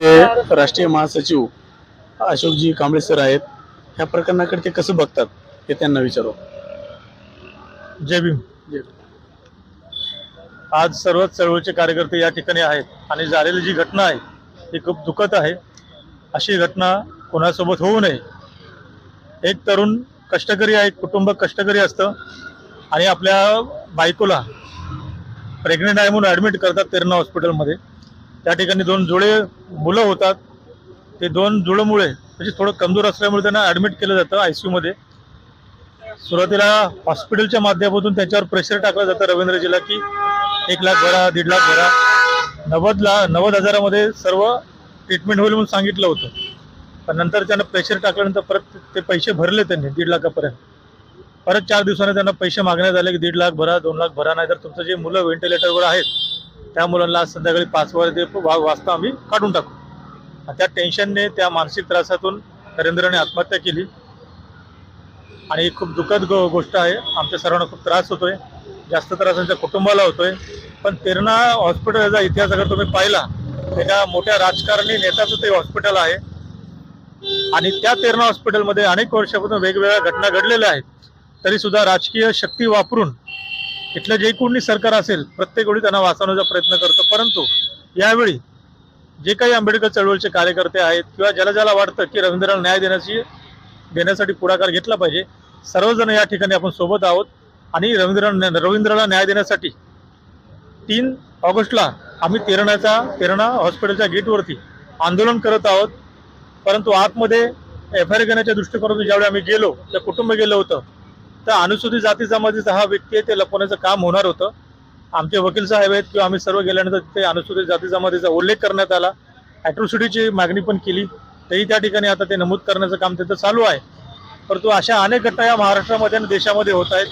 ते राष्ट्रीय महासचिव अशोकजी कांबळे सर आहेत. ह्या प्रकरणाकडे ते कसं बघतात हे त्यांना विचारू. जय भीम. आज सर्वच चळवळीचे कार्यकर्ते या ठिकाणी आहेत आणि झालेली जी घटना आहे ही खूप दुःखद आहे. अशी घटना कोणासोबत होऊ नये. एक तरुण कष्टकरी आहे कुटुंब कष्टकरी असतं आणि आपल्या बायकोला प्रेग्नेंट आहे म्हणून ॲडमिट करतात तेरणा हॉस्पिटलमध्ये त्या ठिकाणी दोन जुळे मुलं होतात. ते दोन जुळमुळे म्हणजे थोडं कमजोर असल्यामुळे त्यांना ॲडमिट केलं जातं आय सी यूमध्ये सुरुवातीला हॉस्पिटलच्या माध्यमातून त्याच्यावर प्रेशर टाकलं जातं रवींद्रजीला की एक लाख भरा दीड लाख भरा. नव्वद ला नव्वद हजारामध्ये सर्व ट्रीटमेंट होईल म्हणून सांगितलं होतं. पण नंतर त्यांना प्रेशर टाकल्यानंतर परत ते पैसे भरले त्यांनी दीड लाखापर्यंत. परत चार दिवसाने त्यांना पैसे मागण्यात आले की दीड लाख भरा दोन लाख भरा नाही तर तुमचं जे मुलं व्हेंटिलेटरवर आहेत त्या मुलांना संध्याकाळी पाच वाजे ते वाजता आम्ही काढून टाकू. आणि त्या टेन्शनने त्या मानसिक त्रासातून नरेंद्रने आत्महत्या केली. आणि ही खूप दुःखद गो गोष्ट आहे. आमच्या सर्वांना खूप त्रास होतोय. जास्त त्रास आमच्या कुटुंबाला होतोय. पण तेरणा हॉस्पिटलचा इतिहास अगर तुम्ही पाहिला तर एका मोठ्या राजकारणी नेताचं ते हॉस्पिटल आहे. आणि त्या तेरणा हॉस्पिटलमध्ये अनेक वर्षापासून वेगवेगळ्या घटना घडलेल्या आहेत. तरी सुद्धा राजकीय शक्ती वापरून इथलं जे कोणी सरकार असेल प्रत्येक वेळी त्यांना वाचवण्याचा प्रयत्न करतो. परंतु यावेळी जे काही आंबेडकर चळवळीचे कार्यकर्ते आहेत किंवा ज्याला ज्याला वाटतं की रवींद्रला न्याय देण्याची देण्यासाठी पुढाकार घेतला पाहिजे सर्वजण या ठिकाणी आपण सोबत आहोत. आणि रवींद्र रवींद्रला न्याय देण्यासाठी तीन ऑगस्टला आम्ही तेरणाचा तेरणा हॉस्पिटलच्या गेटवरती आंदोलन करत आहोत. परंतु आतमध्ये एफ आय आर घेण्याच्या दृष्टिकोनातून ज्यावेळी आम्ही गेलो त्या कुटुंब गेलं होतं तर अनुसूचित जाती जमातीचा हा व्यक्ती आहे ते लपवण्याचं काम होणार होतं. आमचे वकील साहेब आहेत किंवा आम्ही सर्व गेल्यानंतर तिथे अनुसूचित जाती जमातीचा उल्लेख करण्यात आला ॲट्रोसिटीची मागणी पण केली तेही त्या ठिकाणी आता ते नमूद करण्याचं काम तिथं चालू आहे. परंतु अशा अनेक घटना या महाराष्ट्रामध्ये आणि देशामध्ये होत आहेत.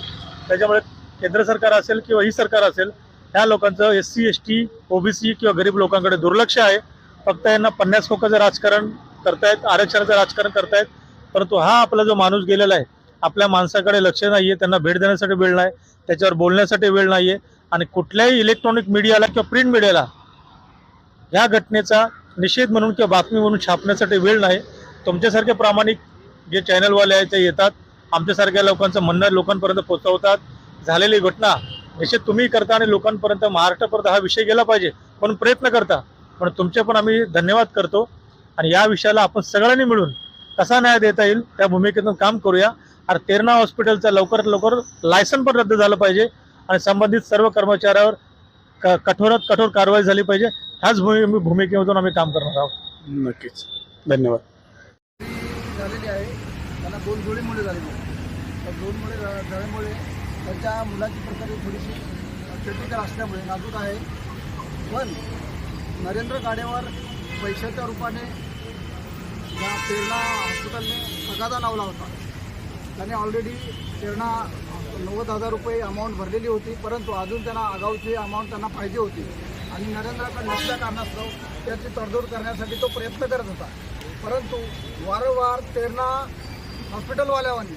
त्याच्यामुळे केंद्र सरकार असेल किंवा ही सरकार असेल ह्या लोकांचं S C S T OBC किंवा गरीब लोकांकडे दुर्लक्ष आहे. फक्त यांना पन्नास खोकाचं राजकारण करतायत आरक्षणाचं राजकारण करतायत परंतु हा आपला जो माणूस गेलेला आहे आपल्या माणसाकडे लक्ष नाहीये त्यांना भेट देण्यासाठी वेळ नाही त्याच्यावर बोलण्यासाठी वेळ नाहीये आणि कुठल्याही इलेक्ट्रॉनिक मीडियाला किंवा प्रिंट मीडियाला या घटनेचा निषेध म्हणून किंवा बातमी म्हणून छापण्यासाठी वेळ नाही. तुमच्यासारखे प्रामाणिक जे चॅनलवाले आहेत ते येतात आमच्यासारख्या लोकांचं म्हणणं लोकांपर्यंत पोचवतात झालेली घटना निषेध तुम्ही करता आणि लोकांपर्यंत महाराष्ट्रापर्यंत हा विषय गेला पाहिजे पण प्रयत्न करता. पण तुमचे पण आम्ही धन्यवाद करतो. आणि या विषयाला आपण सगळ्यांनी मिळून कसा न्याय देता येईल त्या भूमिकेतून काम करूया. आणि तेरणा हॉस्पिटलचं लवकरात लवकर लायसन पण रद्द झालं पाहिजे आणि संबंधित सर्व कर्मचाऱ्यावर क कठोरात कठोर कारवाई झाली पाहिजे. ह्याच भूमि भूमिकेमधून आम्ही काम करणार आहोत. नक्कीच. धन्यवाद. झालेली आहे. त्यांना दोन जोडी मुले झालेली तर दोन मुले झा- झाल्यामुळे त्यांच्या मुलाची प्रकृती थोडीशी क्रिटिकल असल्यामुळे नाजूक आहे. पण नरेंद्र गाडेवर पैशाच्या रूपाने या तेरणा हॉस्पिटलने तगादा लावला होता. त्याने ऑलरेडी त्यांना नव्वद हजार रुपये अमाऊंट भरलेली होती परंतु अजून त्यांना आगाऊची अमाऊंट त्यांना पाहिजे होती. आणि नरेंद्राकडे नसल्या कारणास्तव त्याची तडजोड करण्यासाठी तो प्रयत्न करत होता. परंतु वारंवार तेरणा हॉस्पिटलवाल्यावांनी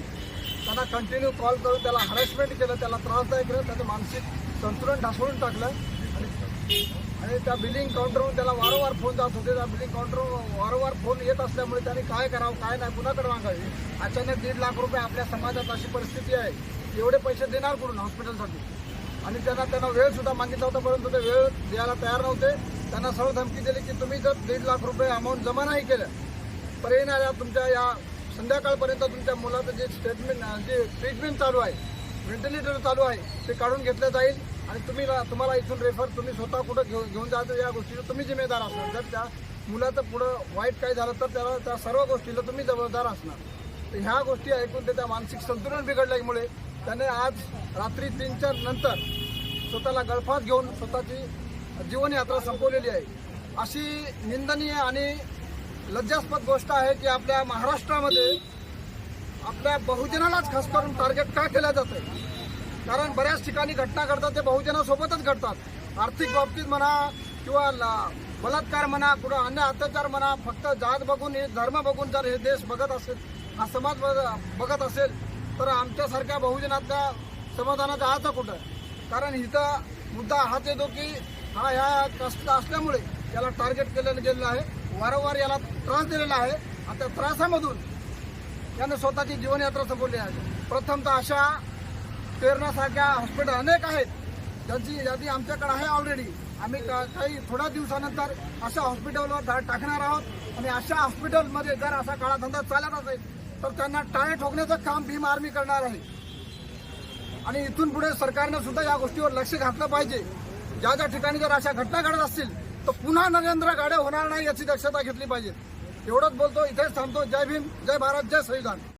त्यांना कंटिन्यू कॉल करून त्याला हॅरेसमेंट केलं त्याला त्रासदायक केलं त्याचं मानसिक संतुलन ढासळून टाकलं. आणि आणि त्या बिलिंग काउंटरवरून त्याला वारंवार फोन जात होते. त्या बिलिंग काउंटरवर वारंवार फोन येत असल्यामुळे त्याने काय करावं काय नाही कुणाकडे मागावी? अचानक दीड लाख रुपये आपल्या समाजात अशी परिस्थिती आहे. एवढे पैसे देणार कुठून हॉस्पिटलसाठी आणि त्यांना त्यांना वेळ सुद्धा मागितला होता परंतु ते वेळ द्यायला तयार नव्हते. त्यांना सर्व धमकी दिली की तुम्ही जर दीड लाख रुपये अमाऊंट जमा नाही केलं तर येणाऱ्या तुमच्या या संध्याकाळपर्यंत तुमच्या मुलाचं जे स्टेटमेंट जे ट्रीटमेंट चालू आहे व्हेंटिलेटर चालू आहे ते काढून घेतलं जाईल. आणि तुम्ही तुम्हाला इथून रेफर तुम्ही स्वतः कुठं घेऊन घेऊन जायचं या गोष्टीचं तुम्ही जिम्मेदार असणार. जर त्या मुलाचं पुढं वाईट काय झालं तर त्याला त्या सर्व गोष्टीला तुम्ही जबाबदार असणार. तर ह्या गोष्टी ऐकून ते त्या मानसिक संतुलन बिघडल्यामुळे त्याने आज रात्री तीनच्या नंतर स्वतःला गळफास घेऊन स्वतःची जीवनयात्रा संपवलेली आहे. अशी निंदनीय आणि लज्जास्पद गोष्ट आहे की आपल्या महाराष्ट्रामध्ये आपल्या बहुजनालाच खास करून टार्गेट का केलं जातं कारण बऱ्याच ठिकाणी घटना घडतात ते बहुजनासोबतच घडतात. आर्थिक बाबतीत म्हणा किंवा ला- बलात्कार म्हणा कुठं अन्य अत्याचार म्हणा फक्त जात बघून हे धर्म बघून जर हे देश बघत असेल हा समाज बघ- बघत असेल तर आमच्यासारख्या बहुजनातल्या समाधानाचा जायचं कुठं? कारण इथं मुद्दा हाच येतो की हा ह्या कष्ट असल्यामुळे याला टार्गेट केलेलं गेलेलं आहे. वारंवार याला त्रास दिलेला आहे. आणि त्या त्रासामधून यानं स्वतःची जीवनयात्रा संपवली आहे. प्रथमतः अशा प्रेरणासारख्या हॉस्पिटल अनेक आहेत. ज्यांची यादी आमच्याकडे आहे ऑलरेडी आम्ही काही थोड्या दिवसानंतर अशा हॉस्पिटलवर टाकणार आहोत. आणि अशा हॉस्पिटलमध्ये जर असा काळा धंदा चालत असेल तर त्यांना टाळे ठोकण्याचं काम भीम आर्मी करणार आहे. आणि इथून पुढे सरकारनं सुद्धा या गोष्टीवर लक्ष घातलं पाहिजे. ज्या ज्या ठिकाणी जर अशा घटना घडत असतील तर पुन्हा नरेंद्र गाड्या होणार नाही याची दक्षता घेतली पाहिजे. एवढंच बोलतो इथेच थांबतो. जय भीम जय भारत जय संविधान.